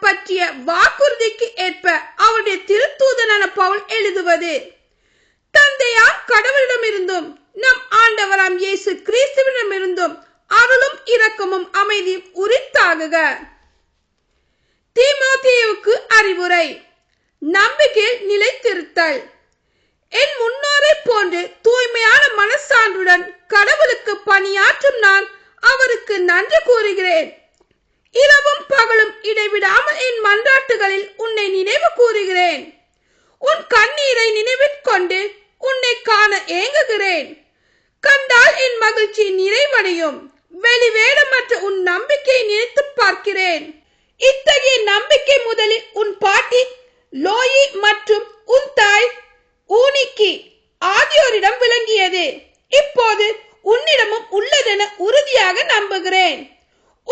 பற்றிய வாக்குறுதிக்கு ஏற்ப அவருடைய திருத்தூதனான பவுல் எழுதுவது தந்தையார் கடவுளிடமிருந்தும் நம் ஆண்டவராம் இயேசு கிறிஸ்துவிடமிருந்தும் அருளும் இரக்கமும் அமைதியும் உரித்தாகுக. தீமோத்தேயுவுக்கு அறிவுரை நம்பிக்கையில் நிலைத்திருத்தல். என் முன்னோரை போன்று தூய்மையான மனசான்றுடன் கடவுளுக்கு பணியாற்றும் நான் அவருக்கு நன்றி கூறுகிறேன். இரவும் பகலும் இடைவிடாமல் என் மன்றாட்டுகளில் உன்னை நினைவு கூறுகிறேன். உன் கண்ணீரை நினைவிற்கொண்டு உன்னை காண ஏங்குகிறேன். கண்டால் என் மகிழ்ச்சி நிறைவடையும். வெளிவேடமற்ற உன் நம்பிக்கையை நினைத்து பார்க்கிறேன். இத்தகைய நம்பிக்கை முதலில் உன் பாட்டி லோயி மற்றும் உன் தாய் ஊனிக்கி ஆகியோரிடம் விளங்கியது. இப்போது உன்னிடமும் உள்ளதென உறுதியாக நம்புகிறேன்.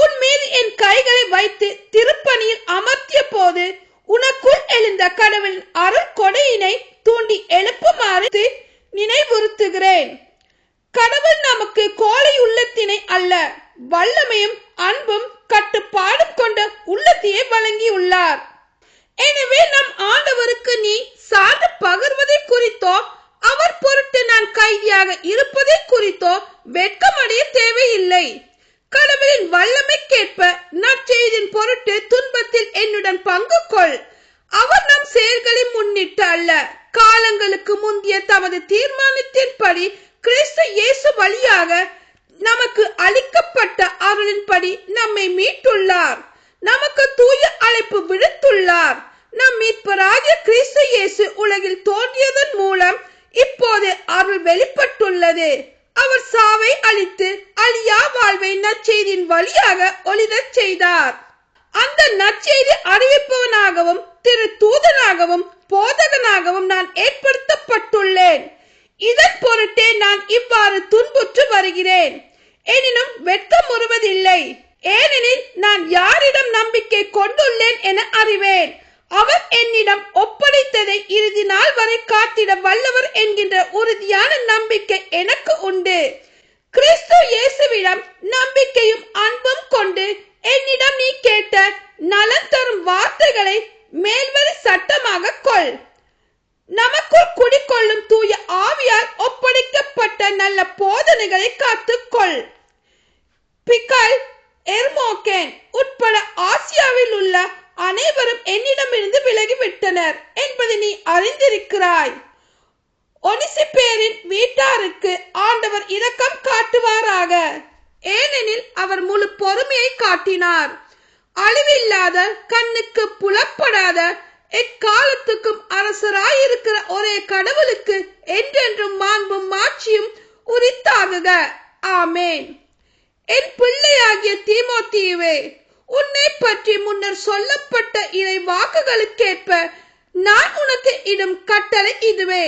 உன் மீது என் கைகளை வைத்து திருப்பணியில் அமர்த்திய போது உனக்குள் எழுந்த கடவுளின் அருள் கொடையினை தூண்டி எழுப்புமாறு நினைவுறுத்துகிறேன். கடவுள் நமக்கு கோழை உள்ளத்தினை அல்ல வல்லமையும் அன்பும் கட்டுப்பாடும் கொண்ட உள்ளத்தையே வழங்கியுள்ளார். எனவே நம் ஆண்டவருக்கு நீ சார்ந்து பகிர்வதை குறித்தோ அவர் பொருட்டு நான் கைதியாக இருப்பதை குறித்தோ வெட்கமடைய தேவையில்லை. கடவுளின் வல்லமைக்கேற்ப நற்செய்தின் பொருட்டு துன்பத்தில் என்னுடன் பங்கு கொள். அவர் நம் செயல்களை முன்னிட்டு அல்ல. காலங்களுக்கு முந்திய தமது தீர்மானத்தின்படி கிறிஸ்து இயேசு வழியாக நமக்கு அளிக்கப்பட்ட அருளின்படி நம்மை மீட்டுள்ளார். நமக்கு தூய அழைப்பு விடுத்துள்ளார். நம் மீட்பராகிய கிறிஸ்து இயேசு உலகில் தோன்றியதன் மூலம் இப்போது அருள் வெளிப்பட்டுள்ளது. அவர் சாவை அழித்து அழியா வாழ்வை நற்செய்தியின் வழியாக ஒளிரச் செய்தார். அந்த நற்செய்தி அறிவிப்பவனாகவும் திரு தூதனாகவும் போதகனாகவும் நான் ஏற்படுத்தப்பட்டுள்ளேன். இதன் பொருட்டே நான் இவ்வாறு துன்புற்று வருகிறேன். எனினும் வெட்கம் உறுவதில்லை ஏனெனில் நான் யாரிடம் நம்பிக்கை கொண்டுள்ளேன் என அறிவேன். அவர் என்னிடம் ஒப்படைத்ததை இறுதி நாள் வரை காத்திட வல்லவர் என்கின்ற உறுதியான நம்பிக்கை எனக்கு உண்டு. கிறிஸ்து இயேசுவிடம் நம்பிக்கையும் அன்பும் கொண்டு என்னிடம் நீ கேட்ட நலன் தரும் வார்த்தைகளை மேல்வரி சட்டமாக கொள். நமக்குள் குடிக்கொள்ளும் தூய ஆவியால் ஒப்படைக்கப்பட்ட நல்ல போதனைகளை காத்துக்கொள் பிக்கல் எர்மோகேன் உட்பட ஆசியாவில் உள்ள அனைவரும் என்னிடமிருந்து விலகிவிட்டனர் என்பதை நீ அறிந்திருக்கிறாய். ஒனிசிப்பேரின் வீட்டாருக்கு ஆண்டவர் இரக்கம் காட்டுவாராக. ஏனெனில் அவர் முழு பொறுமையை காட்டினார். அழிவில்லாத கண்ணுக்கு புலப்படாத எக்காலத்துக்கும் அரசராயிருக்கிற ஒரே கடவுளுக்கு என்றென்றும் மாண்பும் மாட்சியும் உரித்தாகுக. ஆமேன். என் பிள்ளையாகிய தீமோத்தீவே உன்னை பற்றி முன்னர் சொல்லப்பட்ட இறை வாக்குகளுக்கேற்ப நான் உனக்கு இடும் கட்டளை இதுவே.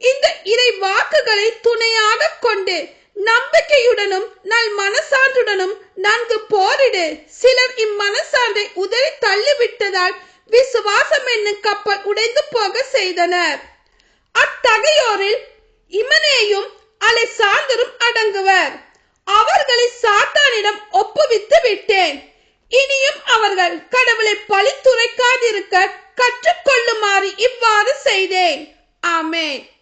இந்த இறை வாக்குகளை துணையாக கொண்டு நம்பிக்கையுடனும் நல் மனசான்றுடனும் நன்கு போரிடு. சிலர் இம்மனசான்றை உதறி தள்ளிவிட்டதால் விசுவாசம் என்னும் கப்பல் உடைந்து போக செய்தனர். அத்தகையோரில் இமனேயும் அலெசாந்தரும் அடங்குவர். அவர்களை சாத்தானிடம் ஒப்புவித்து விட்டேன். அவர்கள் கடவுளை பழித்துரைக்காதிருக்க கற்றுக்கொள்ளுமாறு இவ்வாறு செய்தேன். ஆமேன்.